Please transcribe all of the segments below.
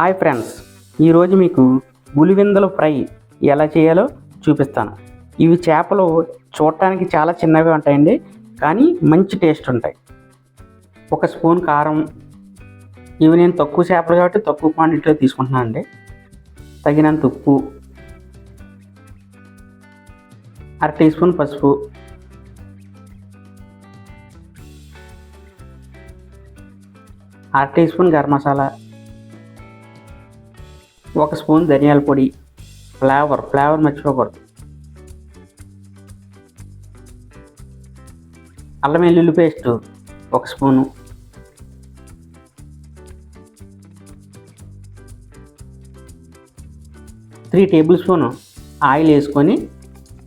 Hi friends ఈరోజు మీకు గులివిందల fry ఎలా చేయాలో చూపిస్తాను. ఇవి చేపలు చూడటానికి చాలా చిన్నవి ఉంటాయండి కానీ మంచి టేస్ట్ ఉంటాయి. ఒక స్పూన్ కారం ఇవి నేను తక్కువ చేపలు కాబట్టి తక్కువ క్వాంటిటీలో తీసుకుంటున్నాను అండి. తగినంత ఉప్పు అర టీ స్పూన్ పసుపు అర టీ స్పూన్ గరం మసాలా ఒక స్పూన్ ధనియాల పొడి ఫ్లేవర్ ఫ్లేవర్ మర్చిపోకూడదు. అల్లం వెల్లుల్లి పేస్ట్ ఒక spoon. Three tablespoon oil వేసుకొని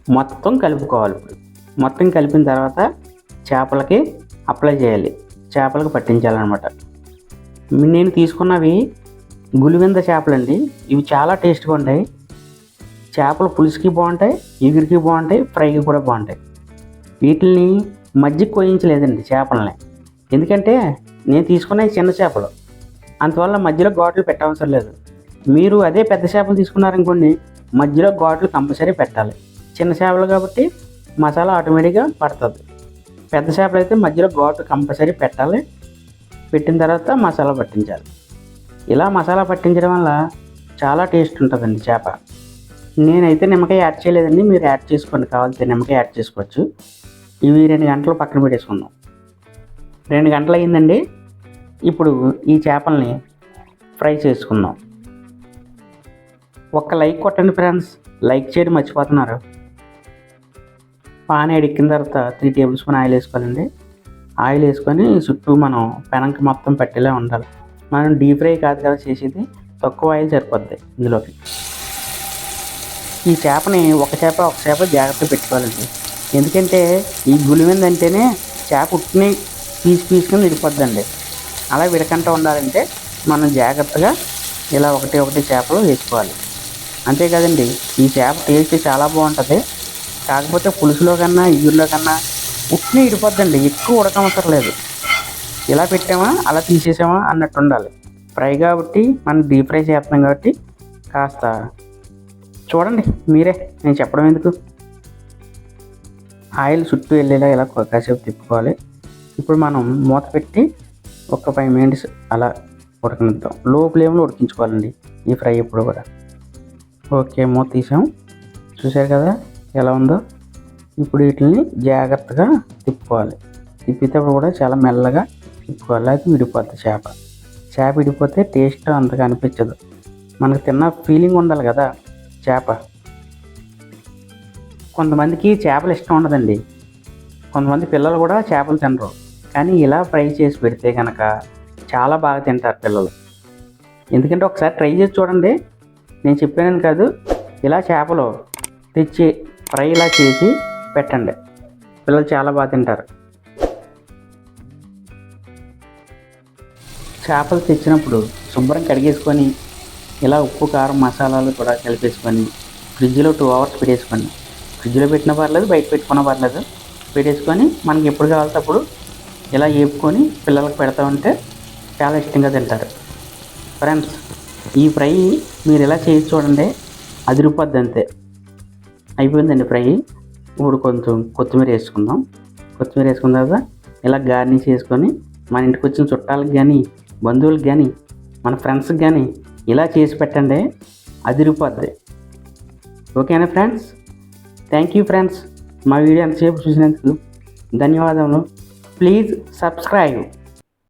మొత్తం కలుపుకోవాలి. ఇప్పుడు మొత్తం కలిపిన తర్వాత చేపలకి అప్లై చేయాలి. చేపలకు పట్టించాలన్నమాట. నేను తీసుకున్నవి గులివింద చేపలండి. ఇవి చాలా టేస్ట్గా ఉంటాయి. చేపలు పులుసుకి బాగుంటాయి ఎగురికి బాగుంటాయి ఫ్రైకి కూడా బాగుంటాయి. వీటిని మజ్జిగ కోయించలేదండి చేపలని. ఎందుకంటే నేను తీసుకున్న ఈ చిన్న చేపలు. అందువల్ల మధ్యలో ఘాట్లు పెట్టవసరం లేదు. మీరు అదే పెద్ద చేపలు తీసుకున్నారనుకోండి మధ్యలో ఘాట్లు కంపల్సరీ పెట్టాలి. చిన్న చేపలు కాబట్టి మసాలా ఆటోమేటిక్గా పడుతుంది. పెద్ద చేపలు అయితే మధ్యలో ఘాటు కంపల్సరీ పెట్టాలి. పెట్టిన తర్వాత మసాలా పట్టించాలి. ఇలా మసాలా పట్టించడం వల్ల చాలా టేస్ట్ ఉంటుందండి చేప. నేనైతే నిమ్మకాయ యాడ్ చేయలేదండి మీరు యాడ్ చేసుకోండి కావాల్సి నిమ్మకాయ యాడ్ చేసుకోవచ్చు. ఇవి రెండు గంటలు పక్కన పెట్టేసుకుందాం. రెండు గంటలు అయిందండి ఇప్పుడు ఈ చేపల్ని ఫ్రై చేసుకుందాం. ఒక్క లైక్ కొట్టండి ఫ్రెండ్స్ లైక్ చేయడం మర్చిపోతున్నారు. పాన్ ఎడిక్కిన తర్వాత త్రీ టేబుల్ స్పూన్ ఆయిల్ వేసుకోవాలండి. ఆయిల్ వేసుకొని చుట్టూ మనం పెనంకి మొత్తం పట్టేలా ఉండాలి. మనం డీప్ ఫ్రై కాదు కదా చేసేది తక్కువ ఆయిల్ సరిపోద్ది ఇందులోకి. ఈ చేపని ఒక చేప ఒక చేప జాగ్రత్త పెట్టుకోవాలండి. ఎందుకంటే ఈ గులిమిందంటేనే చేప ఉట్టిని పీస్ పీసుకుని విడిపోద్దండి అలా విడకంటూ ఉండాలంటే మనం జాగ్రత్తగా ఇలా ఒకటి ఒకటి చేపలు వేసుకోవాలి. అంతేకాదండి ఈ చేప టేస్ట్ చాలా బాగుంటుంది. కాకపోతే పులుసులో కన్నా ఇగురులో కన్నా ఉట్టిని ఇడిపోద్దండి ఎక్కువ ఉడకవసరం లేదు. ఇలా పెట్టామా అలా తీసేసామా అన్నట్టు ఉండాలి. ఫ్రై కాబట్టి మనం డీప్ ఫ్రై చేస్తున్నాం కాబట్టి కాస్త చూడండి మీరే నేను చెప్పడం ఎందుకు? ఆయిల్ చుట్టూ వెళ్ళేలా ఇలా కాసేపు తిప్పుకోవాలి. ఇప్పుడు మనం మూత పెట్టి ఒక ఫైవ్ మినిట్స్ అలా ఉడకనిద్దాం. లో ఫ్లేమ్లో ఉడికించుకోవాలండి ఈ ఫ్రై ఇప్పుడు కూడా. ఓకే మూత తీసాం. చూసారు కదా ఎలా ఉందో? ఇప్పుడు వీటిని జాగ్రత్తగా తిప్పుకోవాలి. తిప్పితే కూడా చాలా మెల్లగా తిప్పుకోవాలి అది విడిపోద్ది చేప. చేప విడిపోతే టేస్ట్ అంతగా అనిపించదు. మనకు తిన్న ఫీలింగ్ ఉండాలి కదా చేప. కొంతమందికి చేపలు ఇష్టం ఉండదండి. కొంతమంది పిల్లలు కూడా చేపలు తినరు. కానీ ఇలా ఫ్రై చేసి పెడితే కనుక చాలా బాగా తింటారు పిల్లలు. ఎందుకంటే ఒకసారి ట్రై చేసి చూడండి. నేను చెప్పానని కాదు. ఇలా చేపలు తెచ్చి ఫ్రై ఇలా చేసి పెట్టండి. పిల్లలు చాలా బాగా తింటారు. చేపలు తెచ్చినప్పుడు శుభ్రం కడిగేసుకొని ఇలా ఉప్పు కారం మసాలాలు కూడా కలిపేసుకొని ఫ్రిడ్జ్లో టూ అవర్స్ పెట్టేసుకొని ఫ్రిడ్జ్లో పెట్టినా పర్లేదు బయట పెట్టుకున్నా పర్లేదు పెట్టేసుకొని మనకి ఎప్పుడు కావాలితే అప్పుడు ఇలా వేపుకొని పిల్లలకు పెడతా ఉంటే చాలా ఇష్టంగా తింటారు. ఫ్రెండ్స్ ఈ ఫ్రై మీరు ఇలా చేసి చూడండి అదిరిపోద్ది అంతే. అయిపోయిందండి ఫ్రై. ఇప్పుడు కొంచెం కొత్తిమీర వేసుకుందాం. కొత్తిమీర వేసుకున్న తర్వాత ఇలా గార్నిష్ చేసుకొని మన ఇంటికి వచ్చిన చుట్టాలకు కానీ బంధువులకు కానీ మన ఫ్రెండ్స్కి కానీ ఇలా చేసి పెట్టండి అదిరిపోద్ది. ఓకేనా ఫ్రెండ్స్? థ్యాంక్ యూ ఫ్రెండ్స్ మా వీడియో ఎంతసేపు చూసినందుకు ధన్యవాదములు. Please subscribe